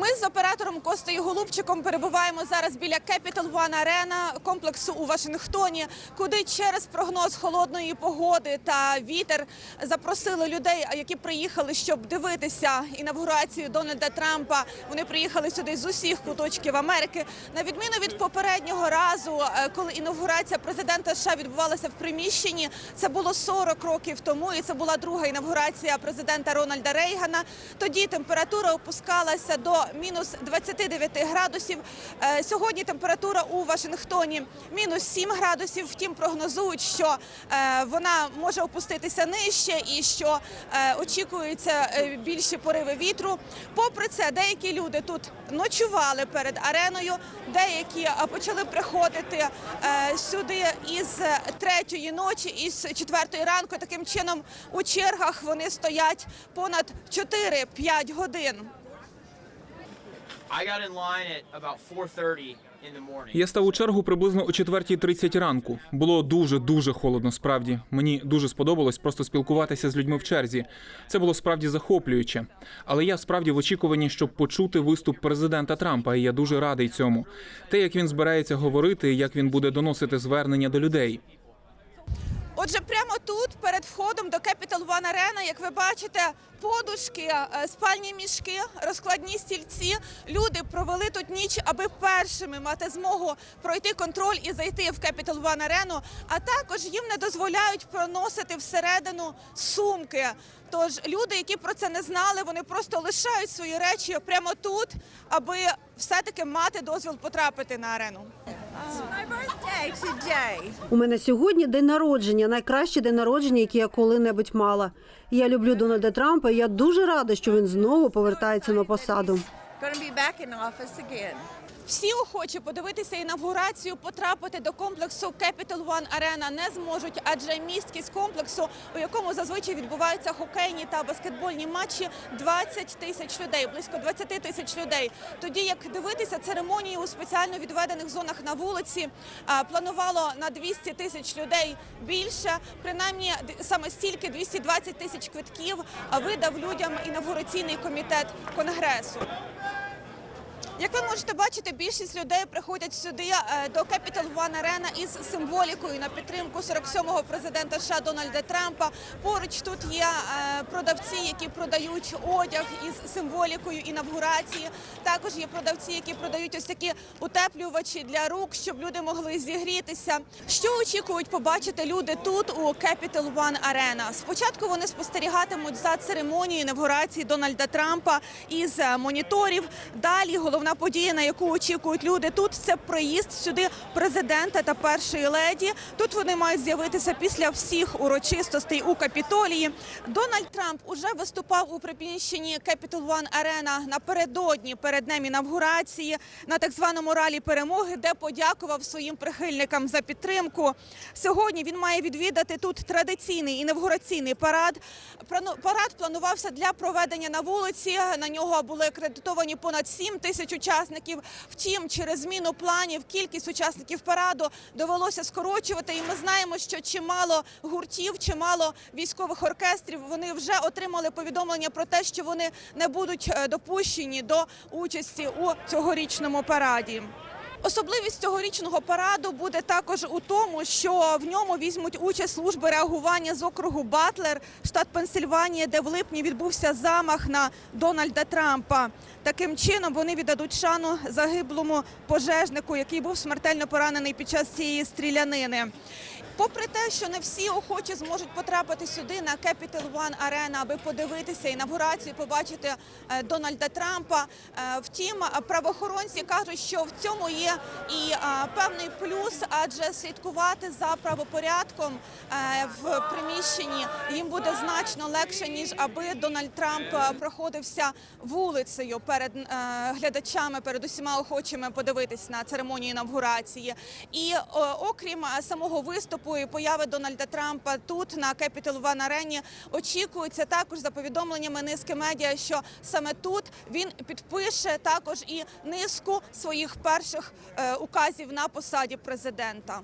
Ми з оператором Костею Голубчиком перебуваємо зараз біля Capital One Arena комплексу у Вашингтоні, куди через прогноз холодної погоди та вітер запросили людей, які приїхали, щоб дивитися інавгурацію Дональда Трампа. Вони приїхали сюди з усіх куточків Америки. На відміну від попереднього разу, е, коли інавгурація президента США відбувалася в приміщенні, це було 40 років тому, і це була друга інавгурація президента Рональда Рейгана. Тоді температура опускалася до мінус 29 градусів. Е, Сьогодні температура у Вашингтоні мінус 7 градусів. Втім, прогнозують, що е, вона може опуститися нижче і що е, очікуються більші пориви вітру. Попри це, деякі люди тут ночували перед ареною, деякі почали приходити сюди із третьої ночі, із четвертої ранку. Таким чином у чергах вони стоять понад 4-5 годин. Я став у чергу приблизно о 4.30 ранку. Було дуже дуже холодно. Справді мені дуже сподобалось просто спілкуватися з людьми в черзі. Це було справді захоплююче. Але я справді в очікуванні, щоб почути виступ президента Трампа, і я дуже радий цьому. Те, як він збирається говорити, як він буде доносити звернення до людей. Отже, прямо тут, перед входом до Capital One Arena, як ви бачите, подушки, е, спальні мішки, розкладні стільці. Люди провели тут ніч, аби першими мати змогу пройти контроль і зайти в Capital One Arena, А також їм не дозволяють проносити всередину сумки. Тож люди, які про це не знали, вони просто лишають свої речі прямо тут, аби все-таки мати дозвіл потрапити на арену. У мене сьогодні день народження, найкращий день народження, який я коли-небудь мала. Я люблю Дональда Трампа. і Я дуже рада, що він знову повертається на посаду. Всі охочі подивитися інавгурацію, потрапити до комплексу Capital One Arena не зможуть, адже місткість комплексу, у якому зазвичай відбуваються хокейні та баскетбольні матчі, 20 тисяч людей, близько 20 тисяч людей. Тоді як дивитися церемонії у спеціально відведених зонах на вулиці, планувало на 200 тисяч людей більше. Принаймні саме стільки 220 тисяч квитків видав людям інавгураційний комітет конгресу. Як ви можете бачити, більшість людей приходять сюди е, до Capital One Arena із символікою на підтримку 47-го президента США Дональда Трампа. Поруч тут є е, продавці, які продають одяг із символікою інавгурації. Також є продавці, які продають ось такі утеплювачі для рук, щоб люди могли зігрітися. Що очікують побачити люди тут у Capital One Arena? Спочатку вони спостерігатимуть за церемонією інавгурації Дональда Трампа із е, моніторів. Далі головна подія, на яку очікують люди тут, це приїзд сюди президента та першої леді. Тут вони мають з'явитися після всіх урочистостей у Капітолії. Дональд Трамп уже виступав у приміщенні Capital One Arena напередодні перед днем інавгурації на так званому ралі перемоги, де подякував своїм прихильникам за підтримку. Сьогодні він має відвідати тут традиційний інавгураційний парад. Прану- Парад планувався для проведення на вулиці. На нього були акредитовані понад 7 тисяч учасників. Втім, через зміну планів кількість учасників параду довелося скорочувати. І ми знаємо, що чимало гуртів, чимало військових оркестрів вони вже отримали повідомлення про те, що вони не будуть е, допущені до участі у цьогорічному параді. Особливість цьогорічного параду буде також у тому, що в ньому візьмуть участь служби реагування з округу Батлер, штат Пенсильванія, де в липні відбувся замах на Дональда Трампа. Таким чином вони віддадуть шану загиблому пожежнику, який був смертельно поранений під час цієї стрілянини. Попри те, що не всі охочі зможуть потрапити сюди на Capital One Arena, аби подивитися інавгурацію, побачити е, Дональда Трампа. Е, Втім, правоохоронці кажуть, що в цьому є і е, певний плюс, адже слідкувати за правопорядком в приміщенні їм буде значно легше ніж аби Дональд Трамп проходився вулицею перед глядачами, перед усіма охочими подивитись на церемонію інавгурації. І окрім самого виступу і появи Дональда Трампа тут на Capital One Arena очікується також за повідомленнями низки медіа, що саме тут він підпише також і низку своїх перших е, указів на посаді президента.